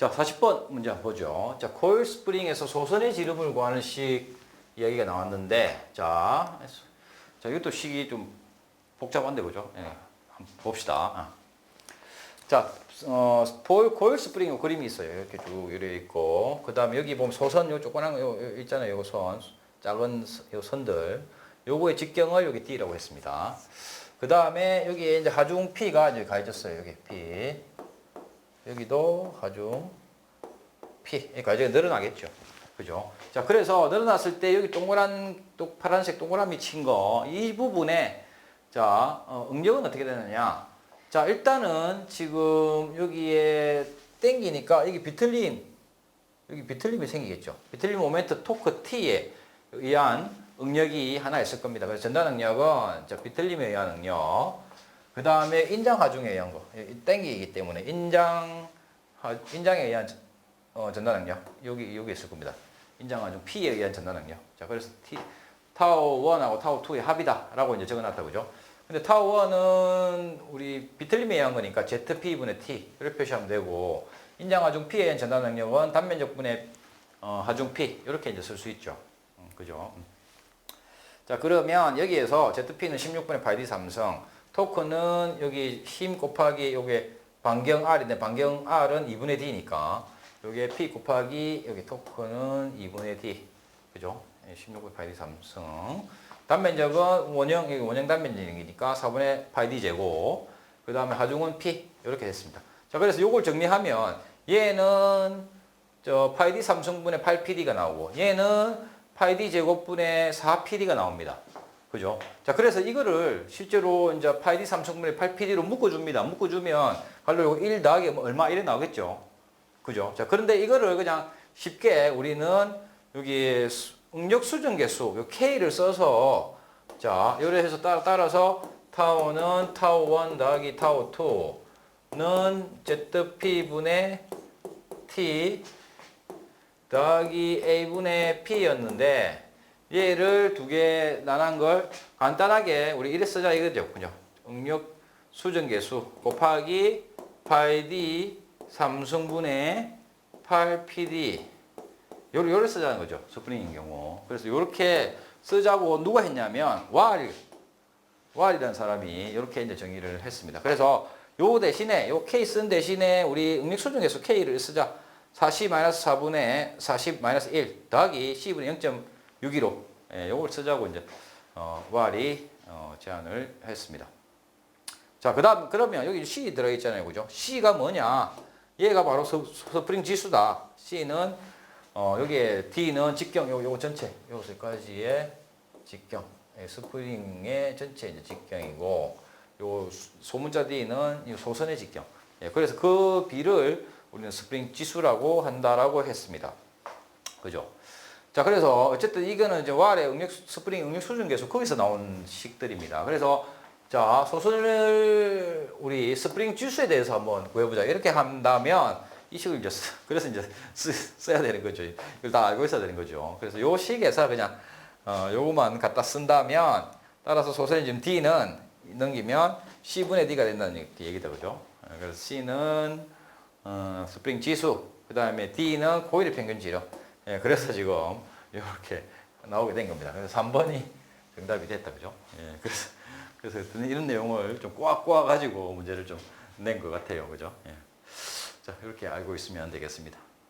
자, 40번 문제 한번 보죠. 자, 코일 스프링에서 소선의 지름을 구하는 식 이야기가 나왔는데, 자, 자, 이것도 식이 좀 복잡한데 보죠. 예, 한번 봅시다. 아. 자, 어, 볼, 코일 스프링 그림이 있어요. 이렇게 쭉 이래 있고, 그 다음에 여기 보면 소선 요 조그만 거 요, 요 있잖아요. 요 선, 작은 서- 요 선들. 요거의 직경을 여기 D라고 했습니다. 그 다음에 여기에 이제 하중 P가 이제 가해졌어요. 여기 P. 여기도 하중 P. 그러니까 이제 늘어나겠죠. 그죠? 자, 그래서 늘어났을 때 여기 동그란, 또 파란색 동그라미 친 거, 이 부분에, 자, 어, 응력은 어떻게 되느냐. 자, 일단은 지금 여기에 땡기니까 여기 비틀림, 여기 비틀림이 생기겠죠. 비틀림 모멘트 토크 T에 의한 응력이 하나 있을 겁니다. 그래서 전단 응력은 자, 비틀림에 의한 응력, 그 다음에 인장 하중에 의한 거, 이 땡기기 때문에 인장, 하- 인장에 의한 어, 전단 능력 여기 여기 있을 겁니다. 인장하중 P에 의한 전단 능력. 자, 그래서 T 타워 1하고 타워 2의 합이다 라고 이제 적어 놨다 그죠? 근데 타워 1은 우리 비틀림에 의한 거니까 ZP분의 T를 표시하면 되고 인장하중 P에 의한 전단 능력은 단면적분의 어, 하중 P 이렇게 이제 쓸 수 있죠. 음, 그죠? 음. 자, 그러면 여기에서 ZP는 16분의 파이 D 삼성, 토크는 여기 힘 곱하기 요게 반경 R인데 반경 R은 2분의 D니까 요게 P 곱하기 여기 토크는 2분의 D. 그죠? 16분의 파이 D 삼성. 단면적은 원형, 여기 원형 단면적이니까 4분의 파이 D 제곱. 그 다음에 하중은 P. 이렇게 됐습니다. 자, 그래서 요걸 정리하면 얘는 저 파이 D 삼성분의 8PD가 나오고 얘는 파이 D 제곱분의 4PD가 나옵니다. 그죠? 자, 그래서 이거를 실제로 이제 파이 D 삼성분의 8PD로 묶어줍니다. 묶어주면 갈로 요거 1 더하기 뭐 얼마 이래 나오겠죠? 그죠? 자, 그런데 이거를 그냥 쉽게 우리는 여기 수- 응력 수정 개수, 요 K를 써서 자, 요래 해서 따, 따라서 타워는 타워 1 더하기 타워 2는 ZP분의 T 더하기 A분의 P였는데 얘를 두 개 나눈 걸 간단하게 우리 이래 쓰자 이거죠. 그죠? 응력 수정계수 곱하기 8D 삼성분의 8PD 요를, 요를 쓰자는 거죠. 스프링인 경우. 그래서 요렇게 쓰자고 누가 했냐면 왈 왈이라는 사람이 이렇게 이제 정의를 했습니다. 그래서 요 대신에 요 K 쓴 대신에 우리 응력 수정계수 K를 쓰자. 40-4분의 40-1 더하기 C분의 0.615 예, 요걸 쓰자고 이제 어, 왈이 어, 제안을 했습니다. 자, 그다음 그러면 여기 C 들어 있잖아요. 그죠? C가 뭐냐? 얘가 바로 스, 스프링 지수다. C는 어, 여기에 D는 직경 요 요거 전체 요것까지의 직경. 예, 스프링의 전체 이제 직경이고 요 수- 소문자 D는 이 소선의 직경. 예, 그래서 그 비를 우리는 스프링 지수라고 한다라고 했습니다. 그죠? 자, 그래서 어쨌든 이거는 이제 왈의 응력 수- 스프링 응력 수준 계수 거기서 나온 식들입니다. 그래서 자, 소선을 우리 스프링 지수에 대해서 한번 구해보자. 이렇게 한다면 이 식을 이제 쓰- 그래서 이제 쓰, 써야 되는 거죠. 이걸 다 알고 있어야 되는 거죠. 그래서 요 식에서 그냥 어, 요거만 갖다 쓴다면 따라서 소선의 지금 D는 넘기면 C분의 D가 된다는 얘기다. 그죠? 어, 그래서 C는 어, 스프링 지수, 그 다음에 D는 코일의 평균 지름. 예, 그래서 지금 이렇게 나오게 된 겁니다. 그래서 3번이 정답이 됐다. 그죠? 예, 그래서, 그래서 이런 내용을 좀 꼬아꼬아 가지고 문제를 좀 낸 것 같아요. 그죠? 예. 자, 이렇게 알고 있으면 되겠습니다.